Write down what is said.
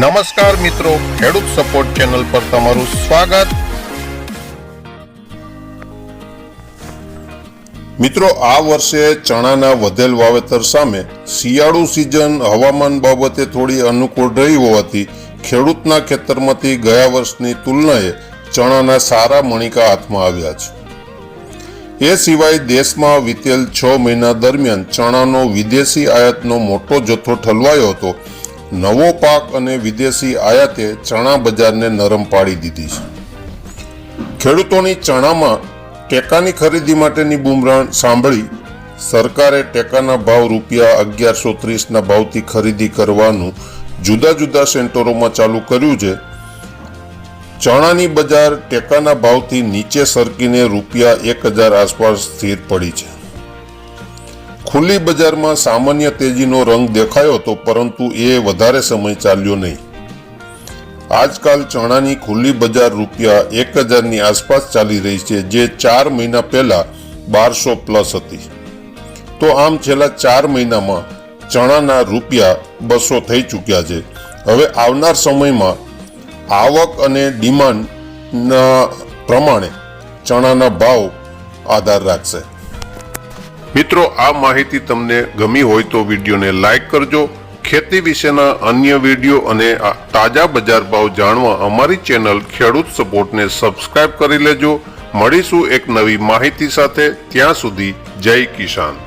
નમસ્કાર મિત્રો, ખેડૂત સપોર્ટ ચેનલ પર તમારું સ્વાગત. મિત્રો, આ વર્ષે ચણાના વધેલ વાવેતર સામે શિયાળુ સિઝન હવામાન બાબતે થોડી અનુકૂળ રહી હોવાથી ખેડૂતના ખેતરમાંથી ગયા વર્ષની તુલનાએ ચણાના સારા મણિકા હાથમાં આવ્યા છે. એ સિવાય દેશમાં વીતેલ છ મહિના દરમિયાન ચણાનો વિદેશી આયાતનો મોટો જથ્થો ઠલવાયો હતો. નવો પાક અને વિદેશી આયાતે ચણા બજારને નરમ પાડી દીધી છે. ખેડૂતોની ચણામાં ટેકાની ખરીદી માટેની બુમરાણ સાંભળી સરકારે ટેકાના ભાવ રૂપિયા અગિયારસો ત્રીસના ભાવથી ખરીદી કરવાનું જુદા જુદા સેન્ટરોમાં ચાલુ કર્યું છે. ચણાની બજાર ટેકાના ભાવથી નીચે સરકીને રૂપિયા એક હજાર આસપાસ સ્થિર પડી છે. ખુલ્લી બજારમાં સામાન્ય તેજીનો રંગ દેખાયો હતો, પરંતુ એ વધારે સમય ચાલ્યો નહીં. આજકાલ ચણાની ખુલ્લી બજાર રૂપિયા એક હજારની આસપાસ ચાલી રહી છે, જે ચાર મહિના પહેલા બારસો પ્લસ હતી. તો આમ છેલ્લા ચાર મહિનામાં ચણાના રૂપિયા બસો થઈ ચૂક્યા છે. હવે આવનાર સમયમાં આવક અને ડિમાન્ડના પ્રમાણે ચણાના ભાવ આધાર રાખશે. મિત્રો, આ માહિતી તમને ગમી હોય તો વિડીયોને લાઇક કરજો. ખેતી વિશેના અન્ય વીડિયો અને તાજા બજાર ભાવ જાણવા અમારી ચેનલ ખેડૂત સપોર્ટને સબસ્ક્રાઇબ કરી લેજો. મળીશું એક નવી માહિતી સાથે. ત્યાં સુધી જય કિસાન.